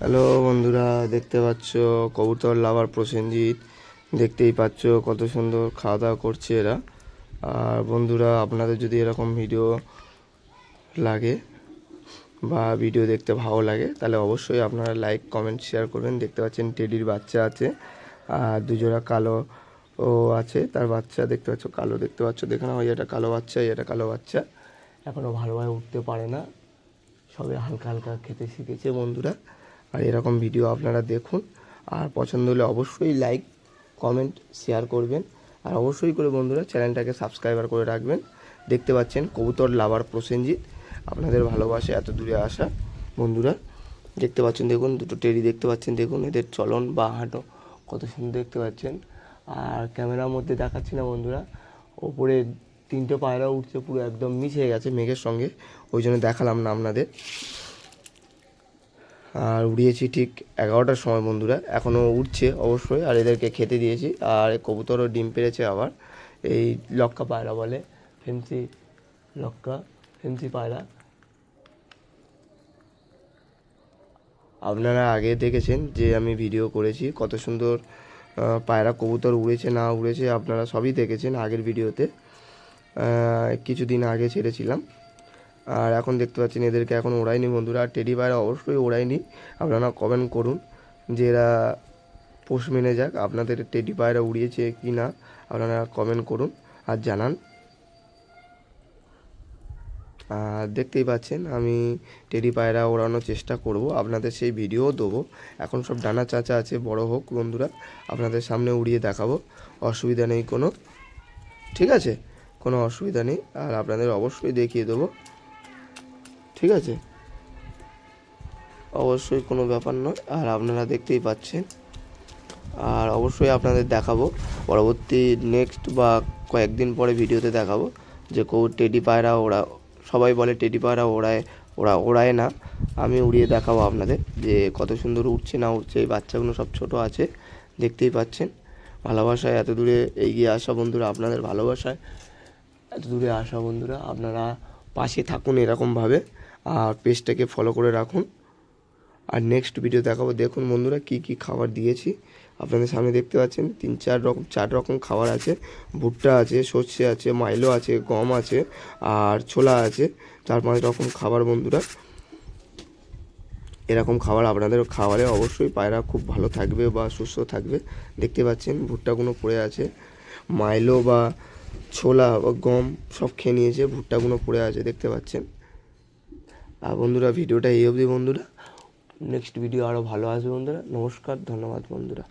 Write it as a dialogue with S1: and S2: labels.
S1: Hello বন্ধুরা, দেখতে পাচ্ছ কবুতর লাভার প্রসেনজিৎ। দেখতেই পাচ্ছ কত সুন্দর খাওয়া দাওয়া করছে এরা। আর বন্ধুরা, আপনাদের যদি এরকম ভিডিও লাগে বা ভিডিও দেখতে ভালো লাগে, তাহলে অবশ্যই আপনারা লাইক, কমেন্ট, শেয়ার করবেন। দেখতে পাচ্ছেন টেডির বাচ্চা আছে, আর দুজোড়া কালো ও আছে, তার বাচ্চা দেখতে পাচ্ছ কালো, দেখতে পাচ্ছ, দেখে না ওই এটা কালো বাচ্চা এটা কালো বাচ্চা। এখনও ভালোভাবে উঠতে পারে না, সবে হালকা হালকা খেতে শিখেছে বন্ধুরা। আর এরকম ভিডিও আপনারা দেখুন। আর পছন্দ হলে অবশ্যই লাইক কমেন্ট শেয়ার করবেন। আর অবশ্যই করে বন্ধুরা চ্যানেলটাকে সাবস্ক্রাইবার করে রাখবেন। দেখতে পাচ্ছেন কবুতর লাভার প্রসেনজিৎ। আপনাদের ভালোবাসে এত দূরে আসা বন্ধুরা। দেখতে পাচ্ছেন, দেখুন, দুটো টেরি দেখতে পাচ্ছেন, দেখুন, এদের চলন বা হাঁটো কত সুন্দর দেখতে পাচ্ছেন। আর ক্যামেরার মধ্যে দেখাচ্ছি না বন্ধুরা, ওপরে তিনটে পায়রা উঠছে, পুরো একদম মিশে গেছে মেঘের সঙ্গে। ওই জন্য দেখালাম না আপনাদের। আর উড়িয়েছি ঠিক এগারোটার সময় বন্ধুরা। এখনও উঠছে অবশ্যই, আর এদেরকে খেতে দিয়েছি। আর কবুতরও ডিম পেরেছে আবার। এই লক্কা পায়রা বলে ফেন্সি লক্কা ফেন্সি পায়রা। আপনারা আগে দেখেছেন যে আমি ভিডিও করেছি কত সুন্দর পায়রা কবুতর উড়েছে না উড়েছে, আপনারা সবই দেখেছেন আগের ভিডিওতে কিছুদিন আগে ছেড়েছিলাম। আর এখন দেখতে পাচ্ছেন এদেরকে এখন ওড়ায়নি বন্ধুরা, আর টেডি পায়রা অবশ্যই ওড়ায়নি। আপনারা কমেন্ট করুন যে এরা পোষ মেনে যাক, আপনাদের টেডি পায়রা উড়িয়েছে কি না, আপনারা কমেন্ট করুন আর জানান। আর দেখতেই পাচ্ছেন, আমি টেডি পায়রা ওড়ানোর চেষ্টা করব, আপনাদের সেই ভিডিও দেবো। এখন সব ডানা চাচা আছে, বড় হোক বন্ধুরা, আপনাদের সামনে উড়িয়ে দেখাবো, অসুবিধা নেই কোনো, ঠিক আছে? কোনো অসুবিধা নেই, আর আপনাদের অবশ্যই দেখিয়ে দেবো। ঠিক আছে? অবশ্যই কোনো ব্যাপার নয়, আর আপনারা দেখতেই পাচ্ছেন। আর অবশ্যই আপনাদের দেখাবো, পরবর্তী নেক্সট বা কয়েকদিন পরে ভিডিওতে দেখাবো, যে কেউ টেডি পায়রা ওরা, সবাই বলে টেডি পায়রা ওড়ায়, ওরা ওড়ায় না। আমি উড়িয়ে দেখাবো আপনাদের, যে কত সুন্দর উঠছে না উঠছে এই বাচ্চাগুলো সব ছোট আছে, দেখতেই পাচ্ছেন। ভালোবাসায় এত দূরে এগিয়ে আসা বন্ধুরা আপনাদের ভালোবাসায়, এত দূরে আসা বন্ধুরা আপনারা পাশে থাকুন এরকমভাবে। আর পেজটাকে ফলো করে রাখুন। আর নেক্সট ভিডিও দেখাবো। দেখুন বন্ধুরা কি কি খাবার দিয়েছি। আপনাদের সামনে দেখতে পাচ্ছেন তিন চার রকম চার রকম খাবার আছে। ভুট্টা আছে, সর্ষে আছে, মাইলো আছে, গম আছে, আর ছোলা আছে। চার পাঁচ রকম খাবার বন্ধুরা। এরকম খাবার আপনাদের খাবারে অবশ্যই পায়রা খুব ভালো থাকবে বা সুস্থ থাকবে। দেখতে পাচ্ছেন ভুট্টাগুলো পড়ে আছে। মাইলো বা ছোলা বা গম সব খেয়ে নিয়েছে, ভুট্টাগুলো পড়ে আছে, দেখতে পাচ্ছেন। আর বন্ধুরা, ভিডিওটা এই অবধি বন্ধুরা। নেক্সট ভিডিও আরও ভালো আসবে বন্ধুরা। নমস্কার, ধন্যবাদ বন্ধুরা।